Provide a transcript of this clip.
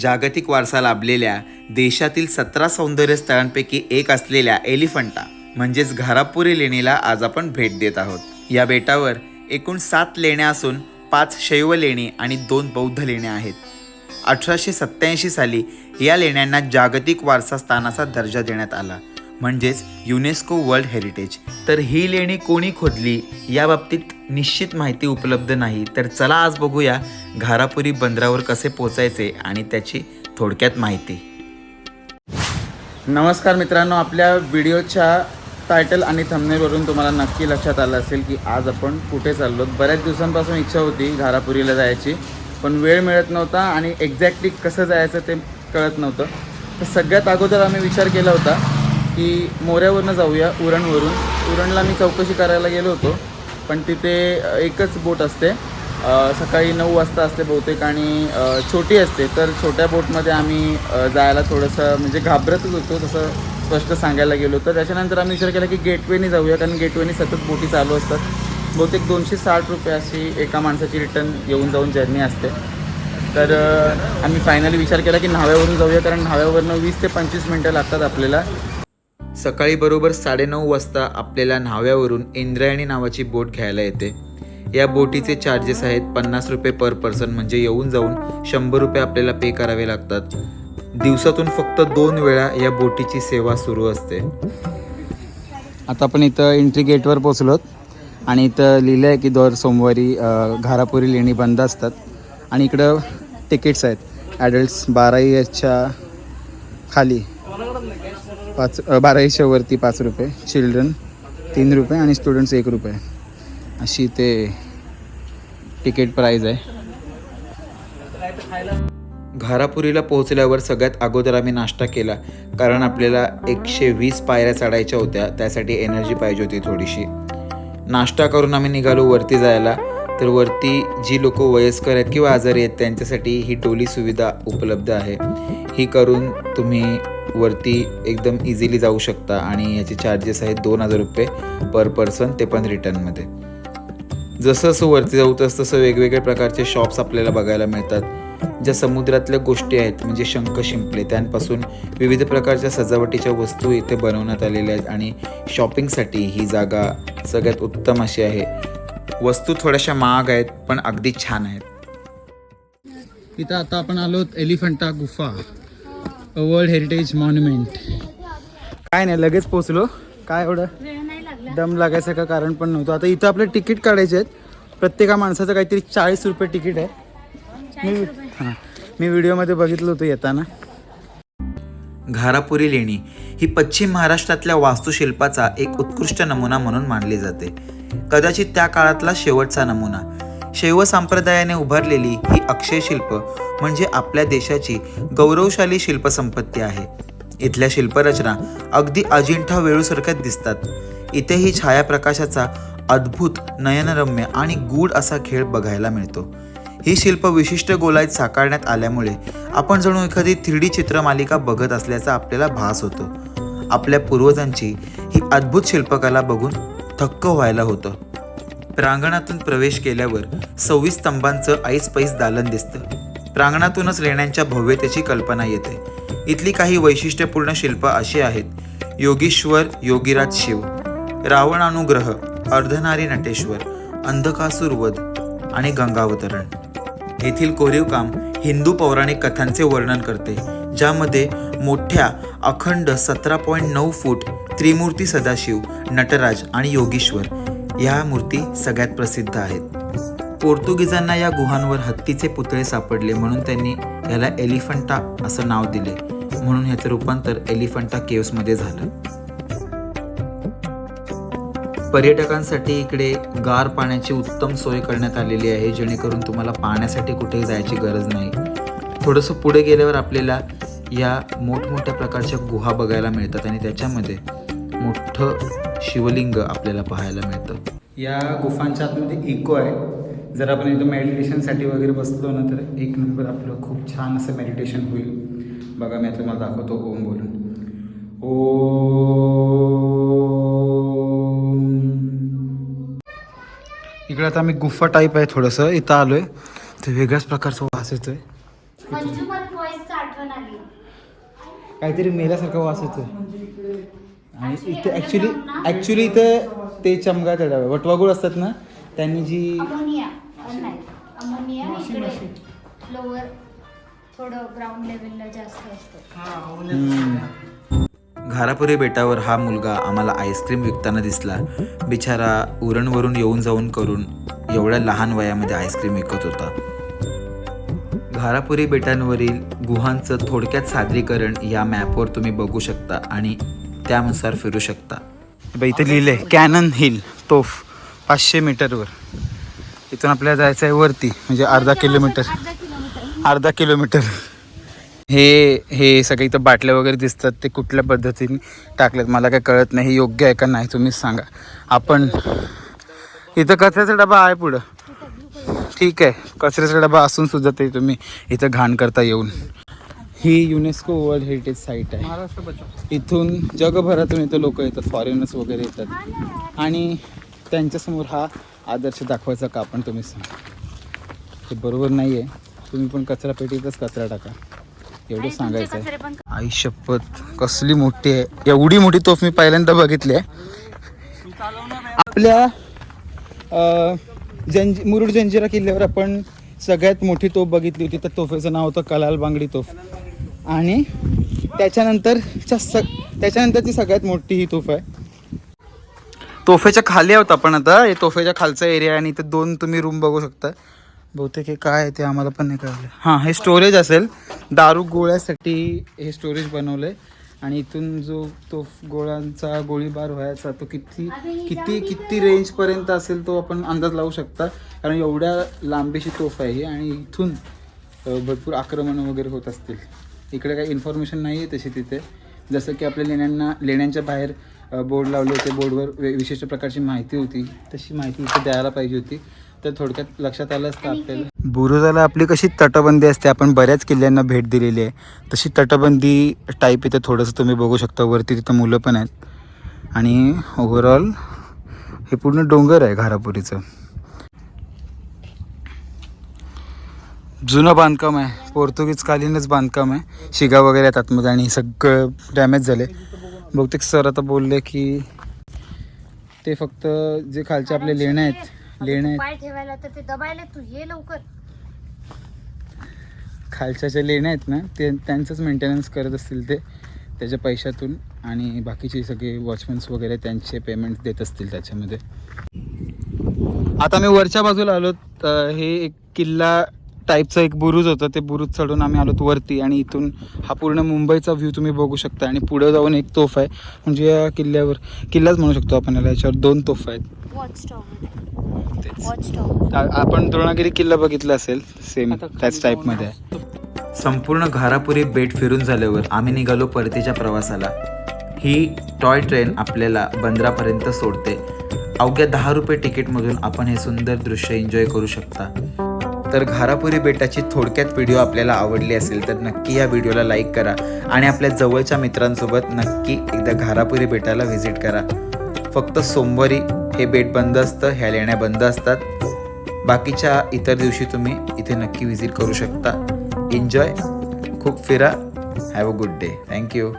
जागतिक वारसा लाभलेल्या देशातील सतरा सौंदर्य स्थळांपैकी एक असलेल्या एलिफंटा म्हणजेच घारापुरी लेणीला आज आपण भेट देत आहोत. या बेटावर एकूण सात लेण्या असून पाच शैव लेणी आणि दोन बौद्ध लेण्या आहेत. अठराशे सत्त्याऐंशी साली या लेण्यांना जागतिक वारसा स्थानाचा दर्जा देण्यात आला. म्हणजेच युनेस्को वर्ल्ड हेरिटेज. तर ही लेणी कोणी खोदली? याबाबतीत निश्चित माहिती उपलब्ध नाही. तर चला आज बघूया घारापुरी बंदरावर कसे पोचायचे आणि त्याची थोडक्यात माहिती. नमस्कार मित्रांनो आपल्या व्हिडिओच्या टायटल आणि थंबनेलवरून तुम्हाला नक्की लक्षात आलं असेल की आज आपण कुठे चाललो बऱ्याच दिवसांपासून इच्छा होती घारापुरीला जायची पण वेळ मिळत नव्हता आणि एक्झॅक्टली कसं जायचं ते कळत नव्हतं. तर सगळ्यात अगोदर आम्ही विचार केला होता की मोऱ्यावरनं जाऊया उरणवरून. उरणला मी चौकशी करायला गेलो होतो पण तिथे एकच बोट असते. सकाळी नऊ वाजता असते बहुतेक आणि छोटी असते. तर छोट्या बोटमध्ये आम्ही जायला थोडंसं म्हणजे घाबरतच होतो तसं स्पष्ट सांगायला गेलो तर त्याच्यानंतर आम्ही विचार केला की गेटवेनी जाऊया कारण गेटवेनी सतत बोटी चालू असतात. बहुतेक दोनशे साठ रुपये अशी एका माणसाची रिटर्न येऊन जाऊन जर्नी असते. तर आम्ही फायनली विचार केला की न्हाव्यावरून जाऊया कारण न्हाव्यावरनं वीस ते पंचवीस मिनटं लागतात आपल्याला. सकाळी बरोबर साडेनऊ वाजता आपल्याला न्हाव्यावरून इंद्रायणी नावाची बोट घ्यायला येते. या बोटीचे चार्जेस आहेत पन्नास रुपये पर पर्सन म्हणजे येऊन जाऊन शंभर रुपये आपल्याला पे करावे लागतात. दिवसातून फक्त दोन वेळा या बोटीची सेवा सुरू असते. आता आपण इथं एंट्री गेटवर पोचलोत आणि इथं लिहिलं आहे की दर सोमवारी घारापुरी लेणी बंद असतात. आणि इकडं तिकीट्स आहेत. ॲडल्ट्स बारा याच्या खाली. पाच बाराशेवरती पाच रुपये. चिल्ड्रन तीन रुपये आणि स्टुडंट्स एक रुपये. अशी ते तिकीट प्राईज आहे. घारापुरीला पोहोचल्यावर सगळ्यात अगोदर आम्ही नाश्ता केला. कारण आपल्याला एकशे वीस पायऱ्या चढायच्या होत्या. त्यासाठी एनर्जी पाहिजे होती थोडीशी. नाश्ता करून आम्ही निघालो वरती जायला. तर वरती जी लोक वयस्कर आहेत किंवा आजारी आहेत त्यांच्यासाठी ही टोली सुविधा उपलब्ध आहे. ही करून तुम्ही वरती एकदम इझिली जाऊ शकता आणि याचे चार्जेस आहेत दोन हजार रुपये पर पर्सन ते पण रिटर्नमध्ये जसं जसं वरती जाऊ तसं तसं वेगवेगळ्या प्रकारचे शॉप्स आपल्याला बघायला मिळतात. ज्या समुद्रातल्या गोष्टी आहेत म्हणजे शंख शिंपले त्यांपासून विविध प्रकारच्या सजावटीच्या वस्तू इथे बनवण्यात आलेल्या आहेत आणि शॉपिंगसाठी ही जागा सगळ्यात उत्तम अशी आहे. वस्तू थोड्याशा महाग आहेत पण अगदी छान आहेत. इथं आता आपण आलो एलिफंटा गुफा वर्ल्ड हेरिटेज मॉन्युमेंट. काय नाही लगेच पोचलो काय एवढं वेळ नाही लागला दम लागायचं का कारण पण नव्हतं. आता इथं आपले तिकीट काढायचे आहेत. प्रत्येका माणसाचं काहीतरी चाळीस रुपये तिकीट आहे. मी हां. मी व्हिडिओमध्ये बघितलं होतं येताना. घारापुरी लेणी ही पश्चिम महाराष्ट्रातल्या वास्तुशिल्पाचा एक उत्कृष्ट नमुना म्हणून मानली जाते. कदाचित त्या काळातला शेवटचा नमुना. शैव संप्रदायाने उभारलेली ही अक्षय शिल्प म्हणजे आपल्या देशाची गौरवशाली शिल्पसंपत्ती आहे. इथल्या शिल्परचना अगदी अजिंठा वेळूसारख्याच दिसतात. इथेही छायाप्रकाशाचा अद्भुत नयनरम्य आणि गूढ असा खेळ बघायला मिळतो. ही शिल्प विशिष्ट गोलाईत साकारण्यात आल्यामुळे आपण जणू एखादी थ्री डी चित्रमालिका बघत असल्याचा आपल्याला भास होतो. आपल्या पूर्वजांची ही अद्भुत शिल्पकला बघून थक्क व्हायला होतं. प्रांगणातून प्रवेश केल्यावर सव्वीस स्तंभांचं आईस पैस दालन दिसतं. प्रांगणातूनच लेण्यांच्या भव्यतेची कल्पना येते. इथली काही वैशिष्ट्यपूर्ण शिल्प अशी आहेत. योगीश्वर योगीराज शिव रावणानुग्रह अर्धनारी नटेश्वर अंधकासूर वध आणि गंगावतरण. येथील कोरीवकाम हिंदू पौराणिक कथांचे वर्णन करते ज्यामध्ये मोठ्या अखंड सतरा पॉईंट नऊ फूट त्रिमूर्ती सदाशिव नटराज आणि योगीश्वर ह्या मूर्ती सगळ्यात प्रसिद्ध आहेत. पोर्तुगीजांना या गुहांवर हत्तीचे पुतळे सापडले म्हणून त्यांनी याला एलिफंटा असं नाव दिले. म्हणून ह्याचं रूपांतर एलिफंटा केव्समध्ये झालं. पर्यटकांसाठी इकडे गार पाण्याची उत्तम सोय करण्यात आलेली आहे जेणेकरून तुम्हाला पाण्यासाठी कुठेही जायची गरज नाही. थोडंसं पुढे गेल्यावर आपल्याला या मोठमोठ्या प्रकारच्या गुहा बघायला मिळतात आणि त्याच्यामध्ये मोठं शिवलिंग आपल्याला पाहायला मिळतं. या गुफांच्या आतमध्ये इको आहे. जर आपण इथं मेडिटेशनसाठी वगैरे बसलो ना तर एक नंबर आपलं खूप छान असं मेडिटेशन होईल. बघा मी आता तुम्हाला दाखवतो ओम बोलून. ओ इकडे आता आम्ही गुफा टाईप आहे थोडंसं. इथं आलो आहे तर वेगळ्याच प्रकारचा वास येतो आहे मंजू मला व्हॉइसचं आठवण आली. काहीतरी मेल्यासारखं वास येतो आणि इथे ॲक्च्युली ॲक्च्युली इथं ते चमगा तडावे वटवागुळ असतात ना त्यांनी जी थोडं ग्राउंड लेवलला जास्त असतं. घारापुरी बेटावर हा मुलगा आम्हाला आईस्क्रीम विकताना दिसला. बिचारा उरणवरून येऊन जाऊन करून एवढ्या लहान वयामध्ये आईस्क्रीम विकत होता. घारापुरी बेटांवरील गुहांचं थोडक्यात सादरीकरण या मॅपवर तुम्ही बघू शकता आणि त्यानुसार फिरू शकता. इथे लिहिलंय कॅनन हिल तोफ पाचशे मीटरवर. इथून आपल्याला जायचं आहे वरती म्हणजे अर्धा किलोमीटर. अर्धा किलोमीटर. हे हे सगळे इथं बाटल्या वगैरे दिसतात ते कुठल्या पद्धतीने टाकलेत मला काय कळत नाही हे योग्य आहे का नाही तुम्हीच सांगा. आपण इथं कचऱ्याचा डबा आहे पुढं. ठीक आहे कचऱ्याचा डबा असून सुद्धा ते तुम्ही इथं घाण करता येऊन. ही युनेस्को वर्ल्ड हेरिटेज साईट आहे. इथून जगभरातून इथं लोक येतात फॉरेनर्स वगैरे येतात. आणि त्यांच्यासमोर हा आदर्श दाखवायचा का आपण तुम्ही सांगा. हे बरोबर नाही आहे तुम्ही पण कचरा पेटीतच कचरा टाका. एवढं सांगायचं आहे आई शपथ कसली मोठी आहे. एवढी मोठी तोफ मी पहिल्यांदा बघितली आहे. आपल्या अं, जंज मुरुड जंजिरा किल्ल्यावर आपण सगळ्यात मोठी तोफ बघितली होती. तर तोफेचं नाव होतं कलाल बांगडी तोफ. आणि त्याच्यानंतरच्या स त्याच्यानंतरची सगळ्यात मोठी ही तोफ आहे. तोफेच्या खाली आहोत आपण आता. हे तोफेच्या खालचा एरिया आहे आणि इथे दोन तुम्ही रूम बघू शकता. बहुतेक हे काय आहे ते आम्हाला पण नाही कळलं. हां हे स्टोरेज असेल. दारू गोळ्यासाठी हे स्टोरेज बनवलं आहे आणि इथून जो तो गोळ्यांचा गोळीबार व्हायचा तो किती किती किती रेंजपर्यंत असेल तो आपण अंदाज लावू शकता. कारण एवढ्या लांबीची तोफ आहे आणि इथून भरपूर आक्रमणं वगैरे होत असतील. इकडे काही इन्फॉर्मेशन नाही आहे तशी तिथे. जसं की आपल्या लेण्यांना लेण्यांच्या बाहेर बोर्ड लावले होते. बोर्डवर वे- विशिष्ट प्रकारची माहिती होती. तशी माहिती इथे द्यायला पाहिजे होती. तर थोडक्यात लक्षात आलं असतं आपल्याला. बुरुजाला आपली कशी तटबंदी असते? आपण बऱ्याच किल्ल्यांना भेट दिलेली आहे. तशी तटबंदी टाईप इथे थोडंसं तुम्ही बघू शकता. वरती तिथं मुलं पण आहेत. आणि ओव्हरऑल हे पूर्ण डोंगर आहे घारापुरीचं. जुनं बांधकाम आहे. पोर्तुगीज कालीनच बांधकाम आहे. शिगा वगैरे आहेत आतमध्ये आणि सगळं डॅमेज झाले बहुतेक सर आता बोलले की ते फक्त जे खालचे आपले लेणे आहेत लेणे आहेत. पाय ठेवायला तर ते दबायला तू ये लवकर. खालच्या ज्या लेण्या आहेत ना ते त्यांचंच मेंटेनन्स करत असतील ते त्याच्या पैशातून आणि बाकीचे सगळे वॉचमन्स वगैरे त्यांचे पेमेंट देत असतील त्याच्यामध्ये. आता मी वरच्या बाजूला आलो हे एक किल्ला टाईपचं एक बुरुज होतं. ते बुरुज चढून आम्ही आलोत वरती आणि इथून हा पूर्ण मुंबईचा व्ह्यू तुम्ही बघू शकता. आणि पुढे जाऊन एक तोफ आहे. म्हणजे या किल्ल्यावर किल्लाच म्हणू शकतो आपण याला. याच्यावर दोन तोफ आहेत. वॉच टॉवर तेच. वॉच टॉवर आ- आपण द्रोणागिरी किल्ला बघितला असेल. सेम त्याच टाईपमध्ये आहे. संपूर्ण घारापुरी बेट फिरून झाल्यावर आम्ही निघालो परतीच्या प्रवासाला. ही टॉय ट्रेन आपल्याला बंदरापर्यंत सोडते. अवघ्या दहा रुपये तिकीटमधून आपण हे सुंदर दृश्य एन्जॉय करू शकता. तर घारापुरी बेटाची थोडक्यात व्हिडिओ आपल्याला आवडली असेल तर नक्की या व्हिडिओला लाईक करा. आणि आपल्या जवळच्या मित्रांसोबत नक्की एकदा घारापुरी बेटाला व्हिजिट करा. फक्त सोमवारी हे बेट बंद असतं ह्या लेण्या बंद असतात. बाकीच्या इतर दिवशी तुम्ही इथे नक्की व्हिजिट करू शकता. एन्जॉय खूप फिरा. Have a good day thank you